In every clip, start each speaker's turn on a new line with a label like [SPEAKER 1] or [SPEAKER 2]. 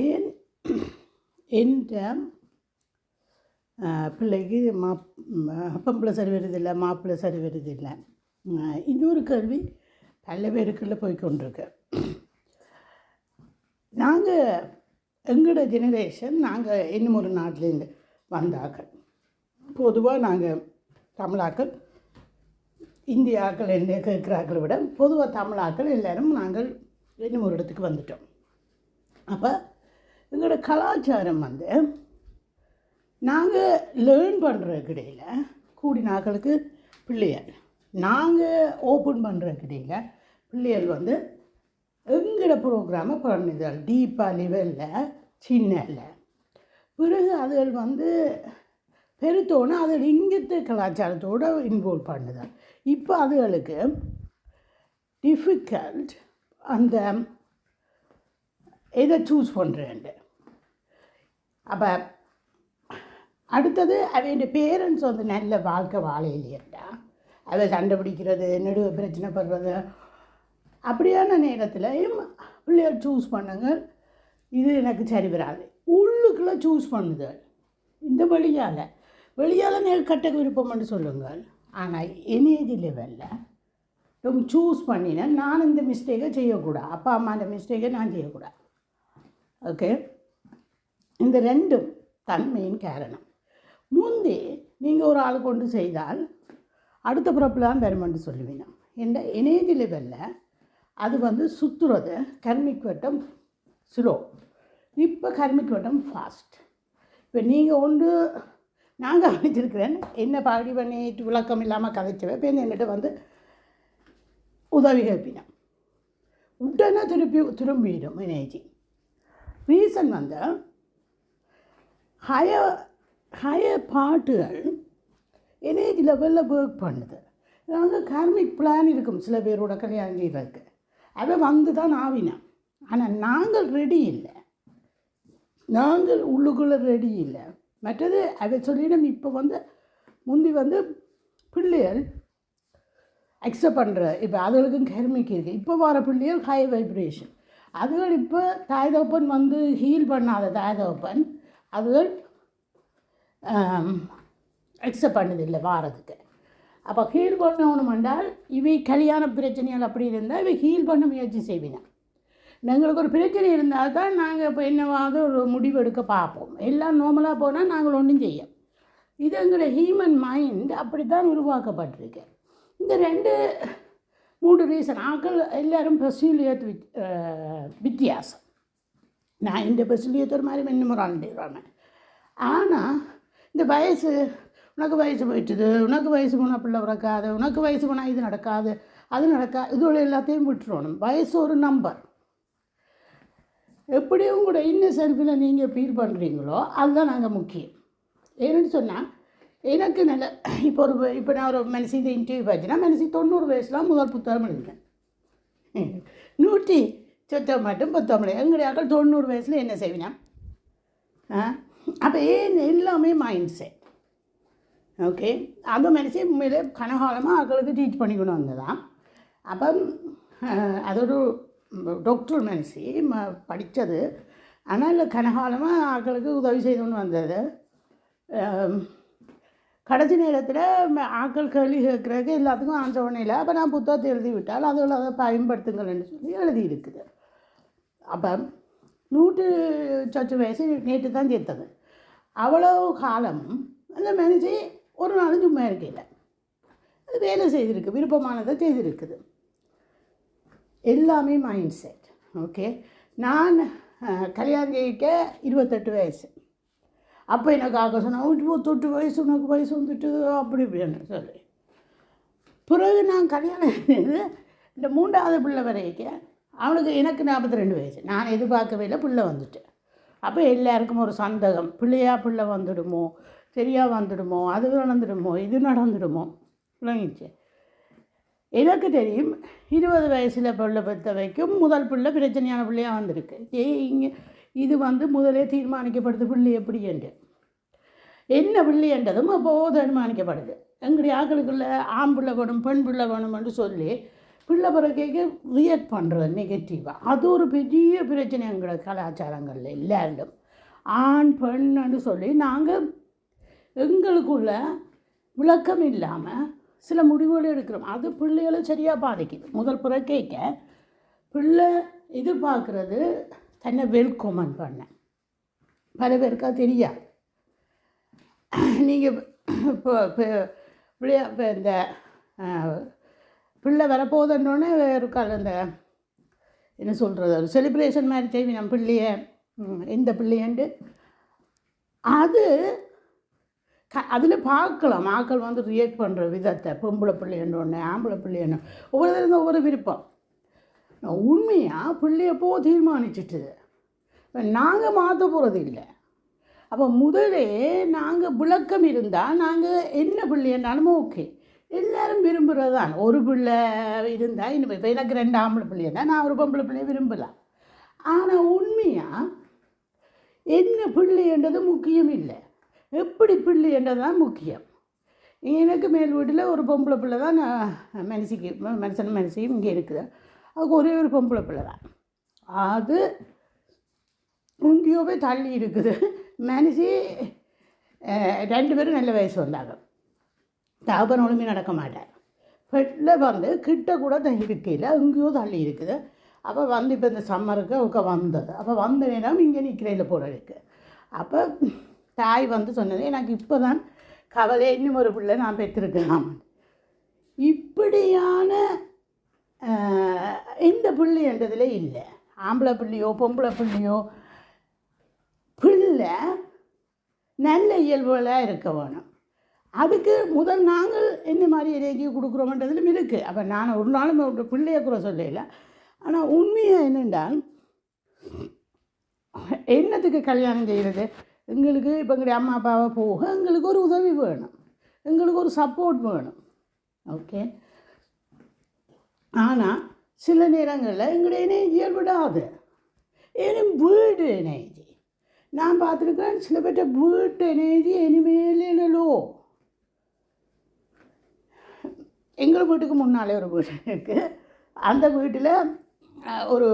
[SPEAKER 1] ஏன் என்ற பிள்ளைக்கு மா பொம்பளை சரி வருதில்லை மாப்பிள்ளை சரி வருதில்லை இது ஒரு கேள்வி பல பேருக்குள்ளே போய்கொண்டிருக்கு நாங்கள் எங்களோட ஜெனரேஷன் நாங்கள் இன்னும் ஒரு நாட்டிலேருந்து வந்தாக்கள் பொதுவாக நாங்கள் தமிழாக்கள் இந்தியாக்கள் என்ன கேட்குறாக்களை விட பொதுவாக தமிழாக்கள் எல்லோரும் நாங்கள் இன்னும் ஒரு இடத்துக்கு வந்துட்டோம் அப்போ எங்களோட கலாச்சாரம் வந்து நாங்கள் லேர்ன் கிடையில் கூடி நாட்களுக்கு பிள்ளைகள் நாங்கள் ஓப்பன் பண்ணுறதுக்கிடையில் பிள்ளைகள் வந்து எங்களோட ப்ரோக்ராமை பண்ணிதல் டீப்பாக லெவலில் சின்னல பிறகு அதுகள் வந்து பெருத்தோன்னு அதில் இங்கத்து கலாச்சாரத்தோடு இன்வால்வ் பண்ணுதல் இப்போ அதுகளுக்கு டிஃபிகல்ட் அந்த இதை சூஸ் பண்ணுறேன் அப்போ அடுத்தது அவன் பேரண்ட்ஸ் வந்து நல்ல வாழ்க்கை வாழையிலேண்டா அதை சண்டை பிடிக்கிறது நெடுவ பிரச்சனை படுறது அப்படியான நேரத்துலையும் பிள்ளைகள் சூஸ் பண்ணுங்க இது எனக்கு சரி வராது உள்ளுக்குள்ளே சூஸ் பண்ணுது இந்த வழியால் வெளியால் நீங்கள் கட்ட விருப்பம்னு சொல்லுங்கள் ஆனால் எனேஜ் லெவலில் ரொம்ப சூஸ் பண்ணினேன் நான் இந்த மிஸ்டேக்கை செய்யக்கூடாது அப்பா அம்மா அந்த மிஸ்டேக்கை நான் செய்யக்கூடாது ஓகே இந்த ரெண்டும் தன்மையின் காரணம் முந்தி நீங்கள் ஒரு ஆள் கொண்டு செய்தால் அடுத்த பிறப்பில் தான் வருமென்று சொல்லுவீங்க இந்த எனேஜ் லெவலில் அது வந்து சுற்றுறது கர்மிக் வட்டம் ஸ்லோ இப்போ கர்மிக் வட்டம் ஃபாஸ்ட் இப்போ நீங்கள் ஒன்று நாங்கள் அமைச்சிருக்கிறேன் என்ன பாடி பண்ணிட்டு விளக்கம் இல்லாமல் கதைச்சவன் இப்போ என்கிட்ட வந்து உதவி கேட்பினேன் உடனே திருப்பி திரும்பிடும் இணையஜி ரீசன் வந்து ஹைய ஹையர் பாட்டுகள் எனேஜ் லெவலில் ஒர்க் பண்ணுது நாங்கள் கார்மிக் பிளான் இருக்கும் சில பேரோட கல்யாணம் இருக்குது அதை வந்து தான் ஆவினான் ஆனால் நாங்கள் ரெடி இல்லை நாங்கள் உள்ளுக்குள்ளே ரெடி இல்லை மற்றது அதை சொல்லிடும் இப்போ வந்து முந்தி வந்து பிள்ளைகள் அக்செப்ட் பண்ணுற இப்போ அதுகளுக்கும் கருமிக்கு இருக்குது இப்போ வர பிள்ளைகள் ஹை வைப்ரேஷன் அதுகள் இப்போ தாய் வந்து ஹீல் பண்ணாத தாய் அதுகள் அக்செப்ட் பண்ணதில்லை வாரதுக்கு அப்போ ஹீல் பண்ணணும் என்றால் இவை கல்யாண பிரச்சனைகள் அப்படி இருந்தால் இவை ஹீல் பண்ண முயற்சி செய்வினா எங்களுக்கு ஒரு பிரச்சனை இருந்தால் தான் நாங்கள் இப்போ என்னவாவது ஒரு முடிவு எடுக்க பார்ப்போம் எல்லாம் நார்மலாக போனால் நாங்கள் ஒன்றும் செய்ய இது ஹியூமன் மைண்ட் அப்படி தான் உருவாக்கப்பட்டிருக்கு இந்த ரெண்டு மூணு ரீசன் ஆக்கள் எல்லாரும் வித் வித்தியாசம் நான் இந்த ബസ്സിലെത്ത് ஒரு மாதிரி മെന്നുമുറാളുണ്ടാണ് ஆனால் இந்த வயசு உனக்கு வயசு போயிட்டுது உனக்கு வயசு போனால் பிள்ளை பிறக்காது உனக்கு வயசு போனால் இது நடக்காது அது நடக்கா உள்ள எல்லாத்தையும் விட்டுருவணும் வயசு ஒரு நம்பர் எப்படியும் கூட இன்னும் செல்ஃபில் நீங்கள் ஃபீல் பண்ணுறீங்களோ அதுதான் நாங்கள் முக்கியம் ஏன்னு சொன்னால் எனக்கு நல்ல இப்போ ஒரு இப்போ நான் ஒரு மனுஷன் இந்த இன்டர்வியூ பார்த்தீங்கன்னா மனுஷன் தொண்ணூறு வயசுலாம் முதல் புத்தகம் எழுதினேன் நூற்றி சொத்த மட்டும் புத்தகம் எங்களுடைய தொண்ணூறு வயசில் என்ன செய்வினா ஆ அப்போ ஏன் எல்லாமே மைண்ட் செட் ஓகே அந்த மனசே உண்மையில் கனகாலமாக ஆக்களுக்கு ட்ரீட் பண்ணிக்கணும் தான் அப்போ அதோட டாக்டர் மனசி ம படித்தது ஆனால் கனகாலமாக ஆக்களுக்கு உதவி செய்தோன்னு வந்தது கடைசி நேரத்தில் ஆக்கள் கேள்வி கேட்குறதுக்கு எல்லாத்துக்கும் ஆன்சர் இல்லை அப்போ நான் புத்தகத்தை எழுதி விட்டால் அதில் அதை பயன்படுத்துங்கள்னு சொல்லி எழுதியிருக்குது அப்போ நூற்று சச்சு வயசு நேற்று தான் சேர்த்தது அவ்வளோ காலம் அந்த மேனேஜி ஒரு நாளும் சும்மா இருக்கையில் அது வேலை செய்திருக்கு விருப்பமானதை செய்திருக்குது எல்லாமே மைண்ட் செட் ஓகே நான் கல்யாணம் ஜெயிக்க இருபத்தெட்டு வயசு அப்போ எனக்கு ஆக்க சொன்னாங்க தொட்டு வயசு உனக்கு வயசு வந்துட்டு அப்படி இப்படின்னு சொல்லி பிறகு நான் கல்யாணம் இந்த மூன்றாவது பிள்ளை வரைக்கும் அவனுக்கு எனக்கு நாற்பத்தி ரெண்டு வயசு நான் எதிர்பார்க்கவே இல்லை பிள்ளை வந்துட்டு அப்போ எல்லாருக்கும் ஒரு சந்தகம் பிள்ளையா பிள்ளை வந்துடுமோ சரியாக வந்துடுமோ அது நடந்துடுமோ இது நடந்துடுமோ விளங்கிச்சு எனக்கு தெரியும் இருபது வயசில் பிள்ளை பெற்ற வைக்கும் முதல் பிள்ளை பிரச்சனையான பிள்ளையாக வந்திருக்கு ஏ இங்கே இது வந்து முதலே தீர்மானிக்கப்படுது பிள்ளை எப்படி என்று என்ன பிள்ளை என்றதும் அப்போது தீர்மானிக்கப்படுது எங்களுடைய ஆக்களுக்குள்ள ஆண் பிள்ளை வேணும் பெண் பிள்ளை வேணும்னு சொல்லி பிள்ளை பிறக்கைக்கு ரியட் பண்ணுறது நெகட்டிவாக அது ஒரு பெரிய பிரச்சனை எங்களோட கலாச்சாரங்களில் எல்லாரும் ஆண் பெண்ணுன்னு சொல்லி நாங்கள் எங்களுக்குள்ள விளக்கம் இல்லாமல் சில முடிவுகளை எடுக்கிறோம் அது பிள்ளைகளை சரியாக பாதிக்குது முதல் பிறக்கைக்க பிள்ளை பார்க்குறது என்னை வெல்கமன் பண்ணேன் பல பேருக்கா தெரியா நீங்கள் இப்போ இப்போ இந்த பிள்ளை வரப்போகுதுன்னொன்னே ஒரு அந்த இந்த என்ன சொல்கிறது ஒரு செலிப்ரேஷன் மாதிரி தேவை நம்ம பிள்ளைய இந்த பிள்ளையண்டு அது க அதில் பார்க்கலாம் ஆக்கள் வந்து ரியாக்ட் பண்ணுற விதத்தை பொம்பளை பிள்ளைன்னு ஒன்று ஆம்பளை பிள்ளைன்னு ஒவ்வொரு ஒவ்வொரு விருப்பம் உண்மையாக பிள்ளையப்போ தீர்மானிச்சிட்டு நாங்கள் மாற்ற போகிறது இல்லை அப்போ முதலே நாங்கள் விளக்கம் இருந்தால் நாங்கள் என்ன பிள்ளைன்னாலும் ஓகே எல்லோரும் விரும்புகிறது தான் ஒரு பிள்ளை இருந்தால் இன்னும் இப்போ எனக்கு ரெண்டு ஆம்பளை பிள்ளையன்னா தான் நான் ஒரு பொம்பளை பிள்ளையை விரும்பலாம் ஆனால் உண்மையாக என்ன பிள்ளைன்றது முக்கியம் இல்லை எப்படி பிள்ளைன்றது தான் முக்கியம் எனக்கு மேல் வீட்டில் ஒரு பொம்பளை பிள்ளை தான் நான் மனசிக்கு மனுஷன் மனசையும் இங்கே இருக்குது அதுக்கு ஒரே ஒரு பொம்பளை பிள்ளை தான் அது எங்கேயோ போய் தள்ளி இருக்குது மனுஷி ரெண்டு பேரும் நல்ல வயசு வந்தாங்க தாபன் ஒழுங்கு நடக்க மாட்டார் பெட்டில் வந்து கிட்ட கூட இருக்கையில் எங்கேயோ தள்ளி இருக்குது அப்போ வந்து இப்போ இந்த சம்மருக்கு அவங்க வந்தது அப்போ வந்த நேரம் இங்கே நிற்கிறையில் போகிறதுக்கு அப்போ தாய் வந்து சொன்னது எனக்கு இப்போ தான் கவலை இன்னும் ஒரு பிள்ளை நான் பெற்றிருக்கலாம் இப்படியான இந்த பிள்ளைன்றதில் இல்லை ஆம்பளை பிள்ளையோ பொம்பளை பிள்ளையோ பிள்ளை நல்ல இயல்புகளாக இருக்க வேணும் அதுக்கு முதல் நாங்கள் என்ன மாதிரி இலக்கியம் கொடுக்குறோமன்றதுலும் இருக்குது அப்போ நான் ஒரு நாளும் ஒரு பிள்ளைய கூட சொல்லல ஆனால் உண்மையாக என்னென்றால் என்னத்துக்கு கல்யாணம் செய்கிறது எங்களுக்கு இப்போ எங்களுடைய அம்மா அப்பாவை போக எங்களுக்கு ஒரு உதவி வேணும் எங்களுக்கு ஒரு சப்போர்ட் வேணும் ஓகே ஆனால் சில நேரங்களில் எங்களுடைய இணைஞ்சியல் விடாது எனும் வீடு இணைஞ்சி நான் பார்த்துருக்கேன் சில பேர்ட்ட வீட்டு இணைஞ்சி இனிமேல் எனலோ எங்கள் வீட்டுக்கு முன்னாலே ஒரு வீடு இருக்குது அந்த வீட்டில் ஒரு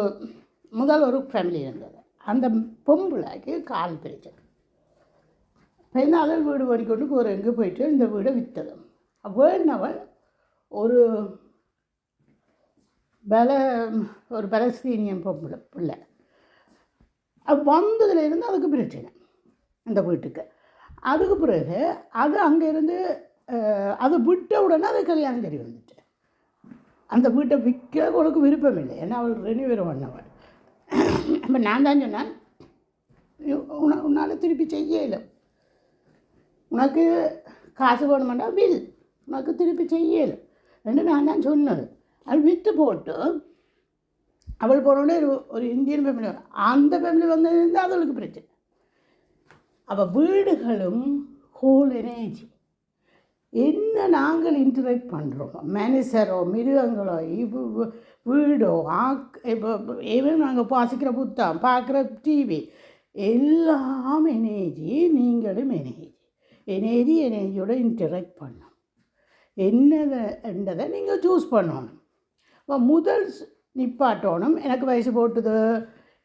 [SPEAKER 1] முதல் ஒரு ஃபேமிலி இருந்தது அந்த பொம்பளைக்கு கால் பிரிச்சது பதினாலு வீடு வடிக்கொண்டு ஒரு எங்கே போயிட்டு இந்த வீடை விற்றது வேணவள் ஒரு பல ஒரு பலஸ்தீனியம் பொம்பளை பிள்ளை வந்ததுலேருந்து அதுக்கு பிரச்சனை அந்த வீட்டுக்கு அதுக்கு பிறகு அது அங்கேருந்து அதை விட்ட உடனே அது கல்யாணம் சரி வந்துட்டு அந்த வீட்டை விற்க உனக்கு விருப்பம் இல்லை ஏன்னா அவள் ரெண்டு பேரும் பண்ணவள் அப்போ நான் தான் சொன்னேன் உன உன்னால் திருப்பி செய்யலும் உனக்கு காசு வேணுமெண்டா வில் உனக்கு திருப்பி செய்யலை ரெண்டு நான் தான் சொன்னது அது விற்று போட்டு அவள் போனோடனே ஒரு ஒரு இந்தியன் ஃபேமிலி அந்த ஃபேமிலி வந்ததுலேருந்து அவளுக்கு பிரச்சனை அவள் வீடுகளும் ஹோல் எனர்ஜி என்ன நாங்கள் இன்டராக்ட் பண்ணுறோம் மனுஷரோ மிருகங்களோ இவ் வீடோ ஆக் இப்போ ஈவன் நாங்கள் வாசிக்கிற புத்தகம் பார்க்குற டிவி எல்லாம் எனர்ஜி நீங்களும் எனர்ஜி எனர்ஜி எனர்ஜியோட இன்டராக்ட் பண்ணும் என்றதை நீங்கள் சூஸ் பண்ணணும் இப்போ முதல் நிப்பாட்டோனும் எனக்கு வயசு போட்டுது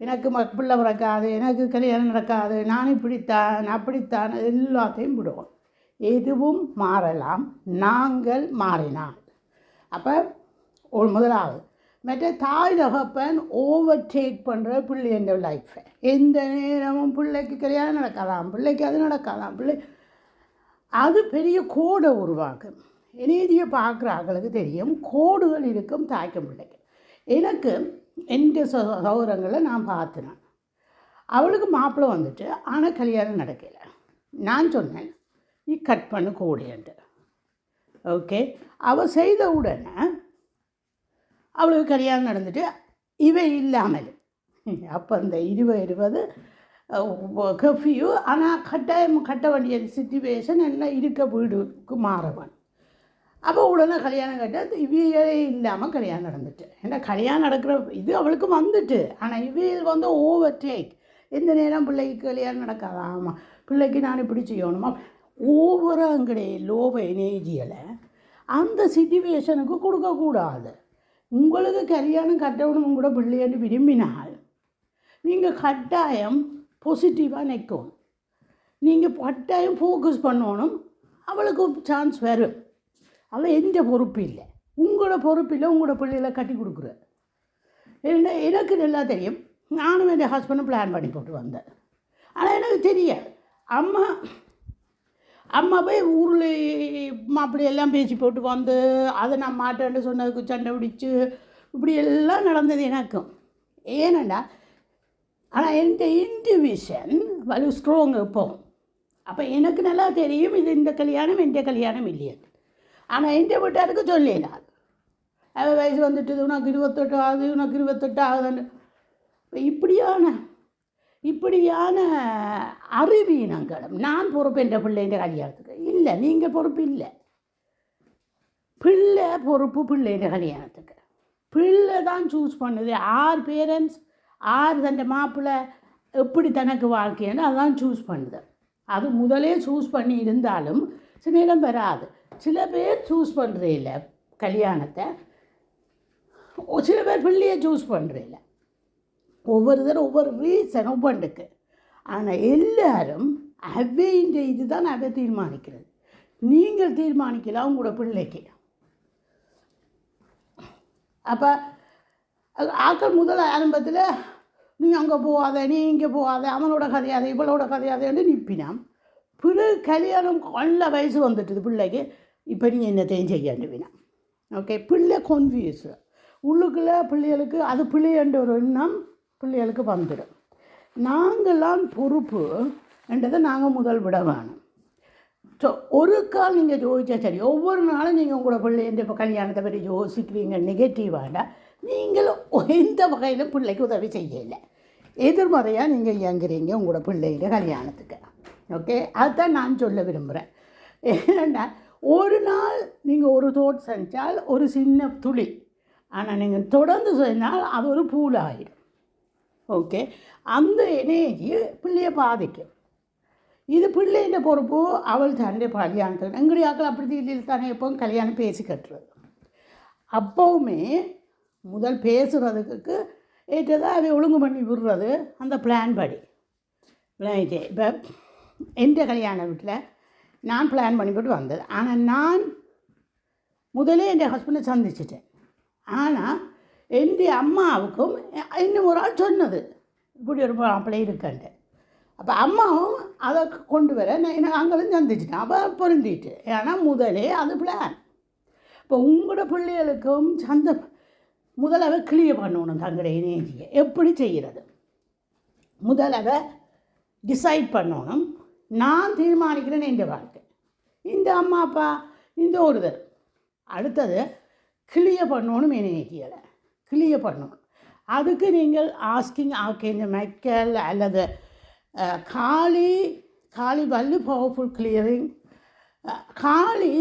[SPEAKER 1] எனக்கு ம பிள்ளை பிறக்காது எனக்கு கல்யாணம் நடக்காது நான் இப்படித்தான் அப்படித்தான் எல்லாத்தையும் விடுவோம் எதுவும் மாறலாம் நாங்கள் மாறினால் அப்போ ஒரு முதலாவது மற்ற தாய் தகப்பன் ஓவர் டேக் பண்ணுற பிள்ளை எந்த லைஃப்பை எந்த நேரமும் பிள்ளைக்கு கல்யாணம் நடக்கலாம் பிள்ளைக்கு அது நடக்கலாம் பிள்ளை அது பெரிய கோடை உருவாக்கும் எனீதியை பார்க்குற ஆக்களுக்கு தெரியும் கோடுகள் இருக்கும் தாய்க்கும் பிள்ளைக்கு எனக்கு எந்த சொ சௌரங்களை நான் பார்த்துனேன் அவளுக்கு மாப்பிள்ளை வந்துட்டு ஆனால் கல்யாணம் நடக்கலை நான் சொன்னேன் நீ கட் பண்ண கூடியன்ட்டு ஓகே அவள் செய்த உடனே அவளுக்கு கல்யாணம் நடந்துட்டு இவை இல்லாமல் அப்போ இந்த இருபது இருபது கஃபியூ ஆனால் கட்டாயம் கட்ட வேண்டிய சுச்சுவேஷன் எல்லாம் இருக்க வீடுக்கு மாறவன் அப்போ உடனே கல்யாணம் கேட்டால் இவியலே இல்லாமல் கல்யாணம் நடந்துட்டு ஏன்னா கல்யாணம் நடக்கிற இது அவளுக்கு வந்துட்டு ஆனால் இவியல் வந்து ஓவர் டேக் எந்த நேரம் பிள்ளைக்கு கல்யாணம் நடக்காதா ஆமாம் பிள்ளைக்கு நான் இப்படி செய்யணுமா ஓவராங்கடைய லோவ எனர்ஜியில் அந்த சுச்சுவேஷனுக்கு கொடுக்கக்கூடாது உங்களுக்கு கல்யாணம் கட்டணும் கூட பிள்ளைன்னு விரும்பினால் நீங்கள் கட்டாயம் பாசிட்டிவாக நிற்கணும் நீங்கள் கட்டாயம் ஃபோக்கஸ் பண்ணணும் அவளுக்கு சான்ஸ் வரும் அதில் எந்த பொறுப்பு இல்லை உங்களோட பொறுப்பு இல்லை உங்களோட பிள்ளைகளை கட்டி கொடுக்குற என்ன எனக்கு நல்லா தெரியும் நானும் என் ஹஸ்பண்டும் பிளான் பண்ணி போட்டு வந்தேன் ஆனால் எனக்கு தெரிய அம்மா அம்மா போய் ஊரில் மாப்பிள்ளையெல்லாம் பேசி போட்டு வந்து அதை நான் மாட்டேன்னு சொன்னதுக்கு சண்டை பிடிச்சி இப்படி எல்லாம் நடந்தது எனக்கும் ஏனண்டா ஆனால் எந்த இன்டிவிஷன் வலு ஸ்ட்ராங் இப்போ அப்போ எனக்கு நல்லா தெரியும் இது இந்த கல்யாணம் எந்த கல்யாணம் இல்லையா ஆனால் எங்கள் வீட்டாருக்கு சொல்லினார் அவன் வயசு வந்துட்டுது உனக்கு இருபத்தெட்டு ஆகுது உனக்கு இருபத்தெட்டு ஆகுதுன்னு இப்படியான இப்படியான அறிவீனங்களும் நான் பொறுப்பு என்ற பிள்ளைங்க கல்யாணத்துக்கு இல்லை நீங்கள் பொறுப்பு இல்லை பிள்ளை பொறுப்பு பிள்ளைங்க கல்யாணத்துக்கு பிள்ளை தான் சூஸ் பண்ணுது ஆர் பேரண்ட்ஸ் ஆர் தன் மாப்பிள்ளை எப்படி தனக்கு வாழ்க்கைன்னு அதான் சூஸ் பண்ணுது அது முதலே சூஸ் பண்ணி இருந்தாலும் சில நேரம் வராது சில பேர் சூஸ் பண்ணுறையில் கல்யாணத்தை சில பேர் பிள்ளையை சூஸ் பண்ணுறையில் ஒவ்வொரு தரம் ஒவ்வொரு ரீசன் ஒவ்வொன்றுக்கு ஆனால் எல்லோரும் அவைன்ற இது தான் அதை தீர்மானிக்கிறது நீங்கள் தீர்மானிக்கலாம் உங்களோட பிள்ளைக்கு அப்போ ஆக்கள் முதல் ஆரம்பத்தில் நீ அங்கே போகாத நீ இங்கே போகாத அவனோட கதையாத இவளோட கதையாதேன்னு நிற்பினான் பிறகு கல்யாணம் நல்ல வயசு வந்துட்டுது பிள்ளைக்கு இப்போ നീ എന്നത്തെയും ചെയ്യാണ്ട് വേണം ഓക്കെ പിള്ളേ കോൺഫ്യൂസ് உள்ளுக்குள்ள பிள்ளைகளுக்கு அது பிள்ளைன்ற ஒரு எண்ணம் பிள்ளைகளுக்கு வந்துடும் நாங்கள்லாம் பொறுப்பு என்றதை நாங்கள் முதல் விட வேணும் ஸோ ஒரு கால் நீங்கள் ஜோதிச்சா சரி ஒவ்வொரு நாளும் நீங்கள் உங்களோட பிள்ளைன்ற இப்போ கல்யாணத்தை பற்றி யோசிக்கிறீங்க நெகட்டிவாண்டா நீங்களும் எந்த வகையில் பிள்ளைக்கு உதவி செய்யலை எதிர்மறையாக நீங்கள் இயங்குறீங்க உங்களோட பிள்ளைகிற கல்யாணத்துக்கு ஓகே அதுதான் நான் சொல்ல விரும்புகிறேன் ஏன்னா ஒரு நாள் நீங்கள் ஒரு தோட் செஞ்சால் ஒரு சின்ன துளி ஆனால் நீங்கள் தொடர்ந்து செஞ்சால் அது ஒரு பூலாகிடும் ஓகே அந்த எனர்ஜி பிள்ளையை பாதிக்கும் இது பிள்ளைன்ற பொறுப்பு அவள் தன்னை கல்யாணத்துக்கு எங்களுடைய அப்படி இல்லையில் தானே எப்பவும் கல்யாணம் பேசி கட்டுறது அப்போவுமே முதல் பேசுகிறதுக்கு ஏற்றதாக அதை ஒழுங்கு பண்ணி விடுறது அந்த பிளான் படி இப்போ எந்த கல்யாண வீட்டில் நான் பிளான் பண்ணிவிட்டு வந்தது ஆனால் நான் முதலே என் ஹஸ்பண்டை சந்திச்சிட்டேன் ஆனால் எந்த அம்மாவுக்கும் இன்னும் ஒரு ஆள் சொன்னது இப்படி ஒரு அப்படியே இருக்கன்ட்டு அப்போ அம்மாவும் அதை கொண்டு வர நான் என்ன அங்களும் சந்திச்சிட்டேன் அப்போ பொருந்திட்டு ஏன்னா முதலே அது பிளான் இப்போ உங்களோட பிள்ளைகளுக்கும் சந்த முதலவை கிளியர் பண்ணணும் தங்களுடைய எனர்ஜியை எப்படி செய்கிறது முதலவை டிசைட் பண்ணணும் நான் தீர்மானிக்கிறேன் என் வாழ்க்கை இந்த அம்மா அப்பா இந்த ஒருதர் அடுத்தது கிளிய பண்ணணும் நினைக்கலை கிளிய பண்ணணும் அதுக்கு நீங்கள் ஆஸ்கிங் இந்த மைக்கல் அல்லது காளி காளி வல்லு பவர்ஃபுல் கிளியரிங் காளி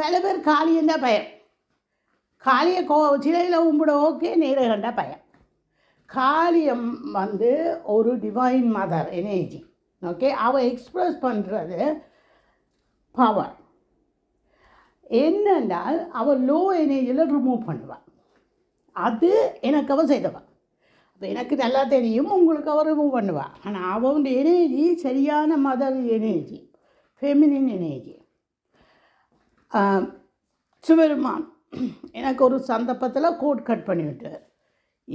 [SPEAKER 1] பல பேர் காளியந்தா பயம் காளியை கோ சிலையில் கும்பிட ஓகே கண்டா பயம் காளியம் வந்து ஒரு டிவைன் மதர் எனர்ஜி ஓகே அவள் எக்ஸ்ப்ரெஸ் பண்ணுறது பவர் என்னென்னால் அவள் லோ எனர்ஜியில் ரிமூவ் பண்ணுவாள் அது எனக்கு அவள் செய்தவா அப்போ எனக்கு நல்லா தெரியும் உங்களுக்கு அவள் ரிமூவ் பண்ணுவாள் ஆனால் அவன் எனர்ஜி சரியான மதர் எனர்ஜி ஃபெமினின் எனர்ஜி சிவருமான் எனக்கு ஒரு சந்தர்ப்பத்தில் கோட் கட் பண்ணிவிட்டு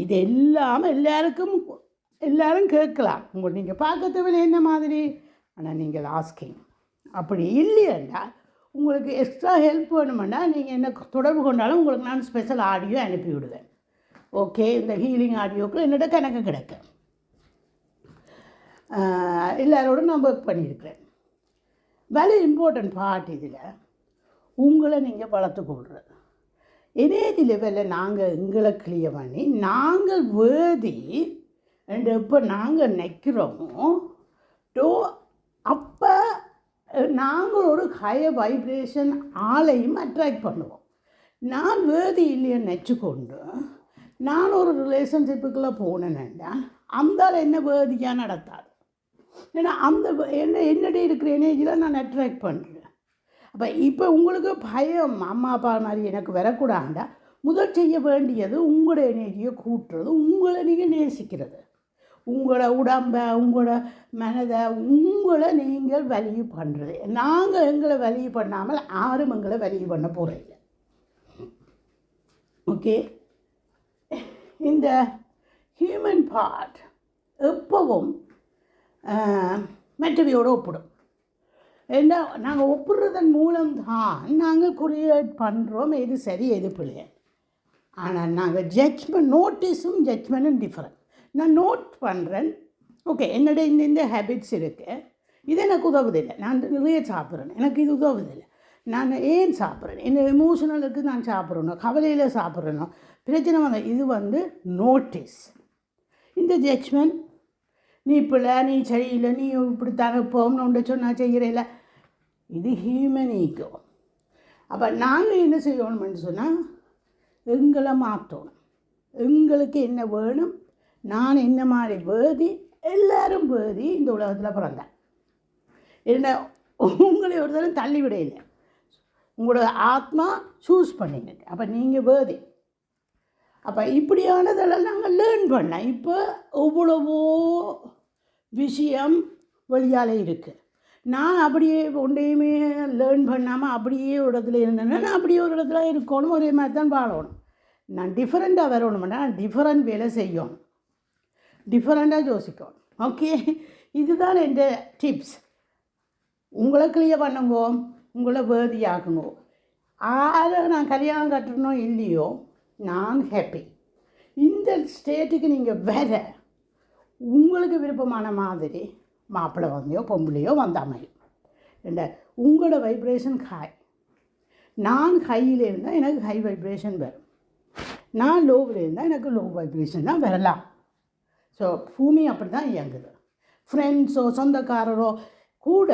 [SPEAKER 1] இது எல்லாமே எல்லாருக்கும் எல்லாரும் கேட்கலாம் உங்கள் நீங்கள் பார்க்க தேவையில்லை என்ன மாதிரி ஆனால் நீங்கள் ஆஸ்கிங் அப்படி இல்லையா உங்களுக்கு எக்ஸ்ட்ரா ஹெல்ப் வேணுமெண்டா நீங்கள் என்ன தொடர்பு கொண்டாலும் உங்களுக்கு நான் ஸ்பெஷல் ஆடியோ அனுப்பி விடுவேன் ஓகே இந்த ஹீலிங் ஆடியோக்கு என்னோட கணக்கு கிடக்கு எல்லாரோடும் நான் ஒர்க் பண்ணியிருக்கிறேன் வெரி இம்பார்ட்டன்ட் பார்ட் இதில் உங்களை நீங்கள் வளர்த்துக்கொள்கிறது எனேஜ் லெவலில் நாங்கள் எங்களை கிளிய பண்ணி நாங்கள் வேதி அண்ட் இப்போ நாங்கள் நிற்கிறோமோ டோ அப்போ நாங்கள் ஒரு ஹைய வைப்ரேஷன் ஆளையும் அட்ராக்ட் பண்ணுவோம் நான் வேதி இல்லைன்னு நெச்சுக்கொண்டு நான் ஒரு ரிலேஷன்ஷிப்புக்குள்ளே போனேன்னா அந்த ஆள் என்ன வேதியாக நடத்தாது ஏன்னா அந்த என்ன என்னடி இருக்கிற எனர்ஜியில் நான் அட்ராக்ட் பண்ணுறேன் அப்போ இப்போ உங்களுக்கு பயம் அம்மா அப்பா மாதிரி எனக்கு வரக்கூடாண்டா முதல் செய்ய வேண்டியது உங்களோட எனர்ஜியை கூட்டுறது உங்களை நீங்கள் நேசிக்கிறது உங்களோட உடம்பை உங்களோட மனதை உங்களை நீங்கள் வலிவு பண்ணுறது நாங்கள் எங்களை வலிவு பண்ணாமல் யாரும் எங்களை வலிவு பண்ண போகிறதில்ல ஓகே இந்த ஹியூமன் பார்ட் எப்பவும் மெட்டவியோடு ஒப்பிடும் என்ன நாங்கள் ஒப்புடுறதன் மூலம் தான் நாங்கள் குறியேட் பண்ணுறோம் எது சரி எது பிள்ளை ஆனால் நாங்கள் ஜட்ஜ்மெண்ட் நோட்டீஸும் ஜட்ஜ்மெண்ட்டும் டிஃப்ரெண்ட் நான் நோட் பண்ணுறேன் ஓகே என்னோட இந்த இந்த ஹேபிட்ஸ் இருக்குது இது எனக்கு உதவுதில்லை நான் நிறைய சாப்பிட்றேன் எனக்கு இது உதவுதில்லை நான் ஏன் சாப்பிட்றேன் என்ன எமோஷனலுக்கு நான் சாப்பிட்றணும் கவலையில் சாப்பிட்றேனோ பிரச்சனை வந்து இது வந்து நோட்டீஸ் இந்த ஜட்ஜ்மெண்ட் நீ இப்படி நீ சரியில்லை நீ இப்படித்தான போகணும் உண்டு சொன்னால் செய்கிறேல இது ஹியூமன் ஈகோ அப்போ நாங்கள் என்ன செய்யணும்னு சொன்னால் எங்களை மாற்றணும் எங்களுக்கு என்ன வேணும் நான் என்ன மாதிரி வேதி எல்லாரும் வேதி இந்த உலகத்தில் பிறந்தேன் என்ன உங்களை ஒரு தரம் தள்ளி விடையில உங்களோட ஆத்மா சூஸ் பண்ணிங்க அப்போ நீங்கள் வேதி அப்போ இப்படியானதெல்லாம் நாங்கள் லேர்ன் பண்ணேன் இப்போ அவ்வளவோ விஷயம் வெளியால் இருக்குது நான் அப்படியே ஒன்றையுமே லேர்ன் பண்ணாமல் அப்படியே ஒரு இடத்துல இருந்தேன்னா நான் அப்படியே ஒரு இடத்துல இருக்கணும் ஒரே மாதிரி தான் வாழணும் நான் டிஃப்ரெண்ட்டாக வரணும்னா நான் டிஃப்ரெண்ட் வேலை செய்யணும் டிஃப்ரெண்ட்டாக யோசிக்கும் ஓகே இதுதான் எந்த டிப்ஸ் உங்களை கிளியர் பண்ணுங்கோ உங்களை ஆகுங்கோ ஆளை நான் கல்யாணம் கட்டணும் இல்லையோ நான் ஹாப்பி இந்த ஸ்டேட்டுக்கு நீங்கள் வர உங்களுக்கு விருப்பமான மாதிரி மாப்பிள்ளை வந்தையோ பொம்பளையோ வந்தால் மாதிரி ரெண்ட உங்களோட வைப்ரேஷன் ஹாய் நான் ஹையில் இருந்தால் எனக்கு ஹை வைப்ரேஷன் வரும் நான் லோவில் இருந்தால் எனக்கு லோ வைப்ரேஷன் தான் வரலாம் ஸோ பூமி அப்படி தான் இயங்குது ஃப்ரெண்ட்ஸோ சொந்தக்காரரோ கூட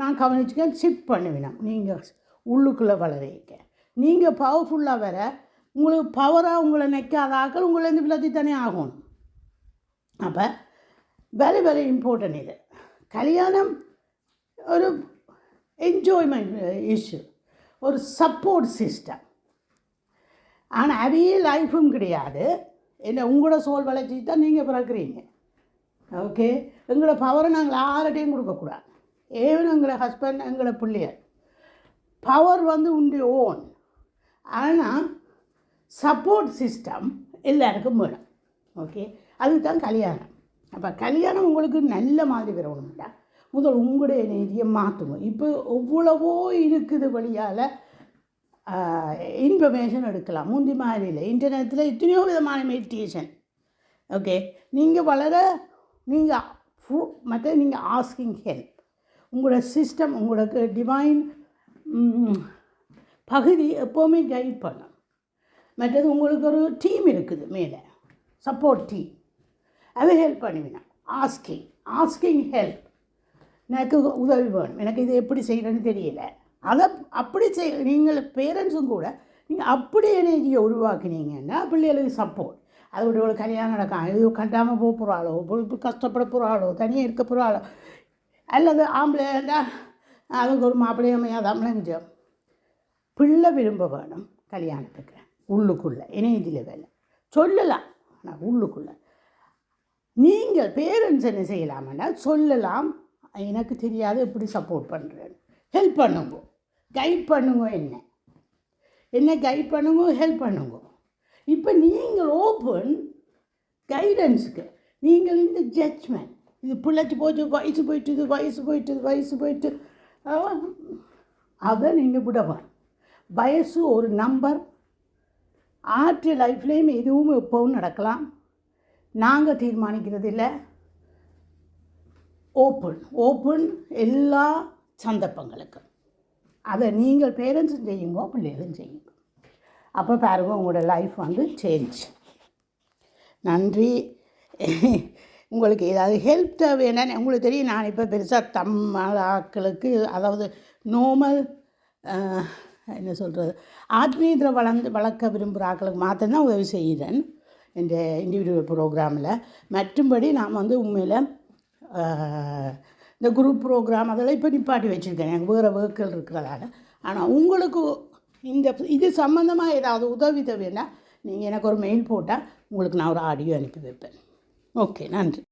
[SPEAKER 1] நான் கவனிச்சுக்கேன் ஷிஃப்ட் பண்ணுவேன் நீங்கள் உள்ளுக்குள்ளே வளரீங்க நீங்கள் பவர்ஃபுல்லாக வர உங்களுக்கு பவராக உங்களை நிற்காத ஆக்கள் உங்களேருந்து விலத்தி தானே ஆகணும் அப்போ வெரி வெரி இம்பார்ட்டன்ட் இது கல்யாணம் ஒரு என்ஜாய்மெண்ட் இஷ்யூ ஒரு சப்போர்ட் சிஸ்டம் ஆனால் அவையே லைஃபும் கிடையாது என்ன உங்களோட சோல் வளர்ச்சி தான் நீங்கள் பிறக்கிறீங்க ஓகே எங்களோட பவரை நாங்கள் ஆறுடையும் கொடுக்கக்கூடாது ஏவன் எங்களை ஹஸ்பண்ட் எங்களை பிள்ளையர் பவர் வந்து உண்டு ஓன் ஆனால் சப்போர்ட் சிஸ்டம் எல்லாருக்கும் வேணும் ஓகே அதுதான் கல்யாணம் அப்போ கல்யாணம் உங்களுக்கு நல்ல மாதிரி வரணும்டா முதல் உங்களுடைய நிதியை மாற்றணும் இப்போ எவ்வளவோ இருக்குது வழியால் இன்ஃபர்மேஷன் எடுக்கலாம் முந்தி மாதிரி இல்லை இன்டர்நெட்டில் எத்தனையோ விதமான மெடிடேஷன் ஓகே நீங்கள் வளர நீங்கள் ஃபு மற்ற நீங்கள் ஆஸ்கிங் ஹெல்ப் உங்களோட சிஸ்டம் உங்களுக்கு டிவைன் பகுதி எப்போவுமே கைட் பண்ணும் மற்றது உங்களுக்கு ஒரு டீம் இருக்குது மேலே சப்போர்ட் டீம் அதை ஹெல்ப் பண்ணுவீங்க ஆஸ்கிங் ஆஸ்கிங் ஹெல்ப் எனக்கு உதவி வேணும் எனக்கு இது எப்படி செய்கிறேன்னு தெரியலை அதை அப்படி செய் நீங்கள் பேரண்ட்ஸும் கூட நீங்கள் அப்படி எனர்ஜியை உருவாக்குனீங்கன்னா பிள்ளைகளுக்கு சப்போர்ட் அதை விட இவ்வளோ கல்யாணம் நடக்கும் இது கட்டாமல் போக போகிறாளோ இப்போ கஷ்டப்பட போகிறாளோ தனியாக இருக்க போகிறாளோ அல்லது ஆம்பளைண்டா அதுக்கு ஒரு மாப்பிள்ளையமையா தமிழஞ்சம் பிள்ளை விரும்ப வேணும் கல்யாணத்துக்கு உள்ளுக்குள்ளே எனர்ஜியில் வேலை சொல்லலாம் ஆனால் உள்ளுக்குள்ளே நீங்கள் பேரண்ட்ஸ் என்ன செய்யலாமன்னா சொல்லலாம் எனக்கு தெரியாது எப்படி சப்போர்ட் பண்ணுறேன்னு ஹெல்ப் பண்ணுங்க கைட் பண்ணுங்க என்ன என்ன கைட் பண்ணுங்க ஹெல்ப் பண்ணுங்க இப்போ நீங்கள் ஓப்பன் கைடன்ஸுக்கு நீங்கள் இந்த ஜட்ஜ்மெண்ட் இது பிள்ளைச்சி போச்சு வயசு போயிட்டுது வயசு போயிட்டுது வயசு போயிட்டு அதை நீங்கள் விடவான் வயசு ஒரு நம்பர் ஆற்று லைஃப்லேயும் எதுவும் எப்போவும் நடக்கலாம் நாங்கள் தீர்மானிக்கிறது இல்லை ஓப்பன் ஓப்பன் எல்லா சந்தர்ப்பங்களுக்கும் அதை நீங்கள் பேரண்ட்ஸும் செய்யுங்க பிள்ளைகளும் செய்யுங்க அப்போ பாருங்க உங்களோட லைஃப் வந்து சேஞ்ச் நன்றி உங்களுக்கு ஏதாவது ஹெல்ப் தேவையான உங்களுக்கு தெரியும் நான் இப்போ பெருசாக தமிழ் ஆக்களுக்கு அதாவது நோமல் என்ன சொல்கிறது ஆத்மீயத்தில் வளர்ந்து வளர்க்க விரும்புகிற ஆக்களுக்கு மாத்திரம்தான் உதவி செய்கிறேன் இந்த இண்டிவிஜுவல் ப்ரோக்ராமில் மற்றும்படி நாம் வந்து உண்மையில் இந்த குரூப் ப்ரோக்ராம் அதெல்லாம் இப்போ நிப்பாட்டி வச்சுருக்கேன் எனக்கு வேறு வேர்க்கள் இருக்கிறதால ஆனால் உங்களுக்கு இந்த இது சம்மந்தமாக ஏதாவது உதவி தேவைன்னா நீங்கள் எனக்கு ஒரு மெயில் போட்டால் உங்களுக்கு நான் ஒரு ஆடியோ அனுப்பி வைப்பேன் ஓகே நன்றி